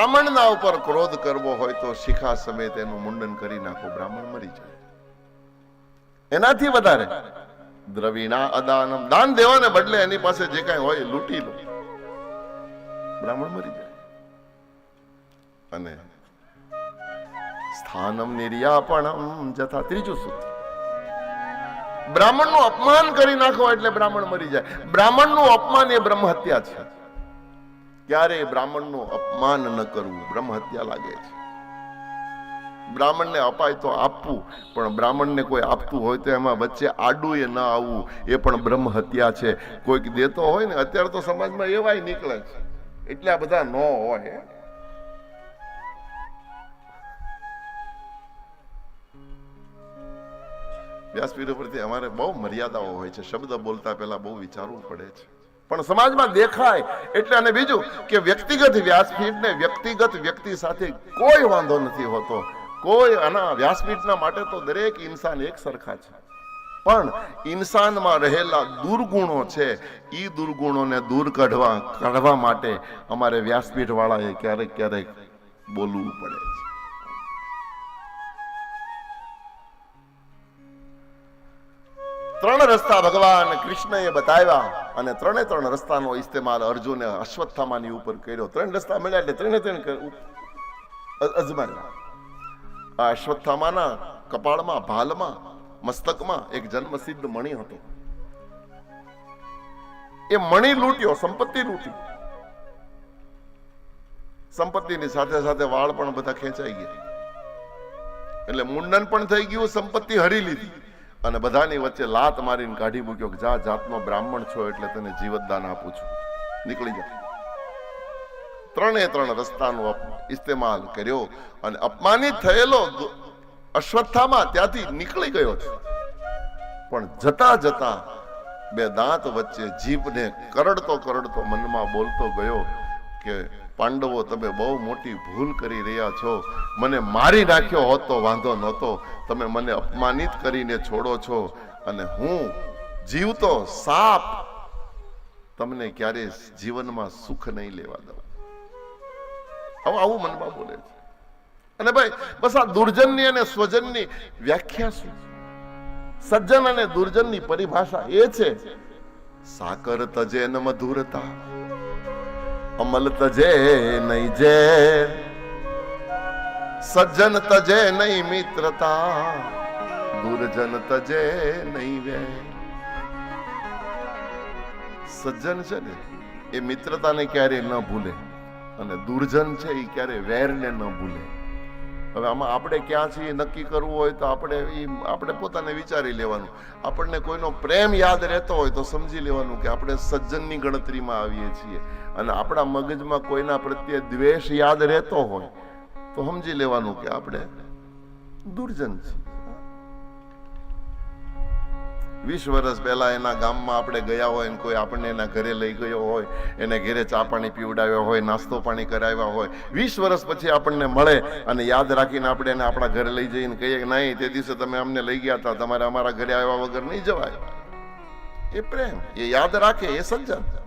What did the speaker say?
બ્રાહ્મણના ઉપર ક્રોધ કરવો હોય તો શિખા સમેત એનું મુંડન કરી નાખો. બ્રાહ્મણ મરી જાય. એનાથી વધારે દ્રવિણા અદાનમ દાન દેવાને બદલે એની પાસે જે કાંઈ હોય લૂંટી લો. બ્રાહ્મણ મરી જાય. અને સ્થાનમ નિર્યાપણમ જથા ત્રીજું સૂત્ર. બ્રાહ્મણનું અપમાન કરી નાખો એટલે બ્રાહ્મણ મરી જાય. બ્રાહ્મણનું અપમાન એ બ્રહ્મ હત્યા છે. ક્યારે બ્રાહ્મણનું અપમાન ન કરવું બ્રહ્મ હત્યા લાગે છે. બ્રાહ્મણને અપાય તો આપવું, પણ બ્રાહ્મણને કોઈ આપતું હોય તો એમાં વચ્ચે આડું એ ન આવવું, એ પણ બ્રહ્મ હત્યા છે. કોઈક દેતો હોય ને, અત્યારે તો સમાજમાં એવાય નીકળે છે. એટલે આ બધા ન હોય. વ્યાસપીઠ ઉપરથી અમારે બહુ મર્યાદાઓ હોય છે. શબ્દ બોલતા પહેલા બહુ વિચારવું પડે છે. પણ સમાજમાં દેખાય એટલે અને બીજું કે વ્યક્તિગત વ્યાસપીઠને વ્યક્તિગત વ્યક્તિ સાથે કોઈ વાંધો નથી હોતો. કોઈ આના વ્યાસપીઠના માટે તો દરેક ઇન્સાન એક સરખા છે. પણ ઇન્સાનમાં રહેલા દુર્ગુણો છે એ દુર્ગુણોને દૂર કાઢવા કાઢવા માટે અમારે વ્યાસપીઠ વાળાએ ક્યારેક ક્યારેક બોલવું પડે છે. ત્રણ રસ્તા ભગવાન કૃષ્ણએ બતાવ્યા. અને ત્રણે ત્રણ રસ્તાનો ઇસ્તેમાલ અર્જુને અશ્વત્થામાની ઉપર કર્યો. ત્રણ રસ્તા મળ્યા એટલે ત્રણે ત્રણ કર- અ- આ અશ્વત્થામાના કપાળમાં, ભાલમાં, મસ્તકમાં એક જન્મસિદ્ધ મણિ હતો. એ મણી લૂંટ્યો, સંપત્તિ લૂંટી. સંપત્તિની સાથે સાથે વાળ પણ બધા ખેંચાઈ ગયા. એટલે મુંડન પણ થઈ ગયું, સંપત્તિ હરી લીધી. અને બધાની વચ્ચે લાત મારીને કાઢી મૂક્યો કે જા જાતનો બ્રાહ્મણ છો એટલે તને જીવતદાન આપું છું. નીકળી જા. ત્રણે ત્રણ રસ્તાનો ઇસ્તેમાલ કર્યો અને અપમાનિત થયેલો અશ્વત્થામાં ત્યાંથી નીકળી ગયો છે. પણ જતા જતા બે દાંત વચ્ચે જીભને કરડતો કરડતો મનમાં બોલતો ગયો કે પાંડવો તમે બહુ મોટી ભૂલ કરી રહ્યા છો. મને મારી નાખ્યો હોત તો વાંધો નહોતો. તમે મને અપમાનિત કરીને છોડો છો. અને હું જીવતો સાપ તમને ક્યારે જીવનમાં સુખ નહીં લેવા દઉં. આવું મનમાં બોલે છે. અને ભાઈ, બસ આ દુર્જનની અને સ્વજનની વ્યાખ્યા શું સજ્જન અને દુર્જનની પરિભાષા એ છે, સાકર તજે ન મધુરતા અમલ તજે નહીં જે. સજ્જન તજે નહીં મિત્રતા. દુર્જન તજે નહીં વે. સજ્જન છે ને, એ મિત્રતાને ક્યારેય ન ભૂલે અને દુર્જન છે એ ક્યારે વેરને ન ભૂલે. હવે આમાં આપણે ક્યાં છીએ, નક્કી કરવું હોય તો આપણે એ આપણે પોતાને વિચારી લેવાનું. આપણને કોઈનો પ્રેમ યાદ રહેતો હોય તો સમજી લેવાનું કે આપણે સજ્જનની ગણતરીમાં આવીએ છીએ. અને આપણા મગજમાં કોઈના પ્રત્યે દ્વેષ યાદ રહેતો હોય તો સમજી લેવાનું કે આપણે દુર્જન છીએ. વીસ વર્ષ પહેલાં એના ગામમાં આપણે ગયા હોય અને કોઈ આપણને એના ઘરે લઈ ગયો હોય, એને ઘરે ચા પાણી પીવડાવ્યો હોય, નાસ્તો પાણી કરાવ્યા હોય, વીસ વર્ષ પછી આપણને મળે અને યાદ રાખીને આપણે એને આપણા ઘરે લઈ જઈને કહીએ કે નહીં, તે દિવસે તમે અમને લઈ ગયા હતા તમારે અમારા ઘરે આવ્યા વગર નહીં જવાય. એ પ્રેમ, એ યાદ રાખે, એ સજ્જન.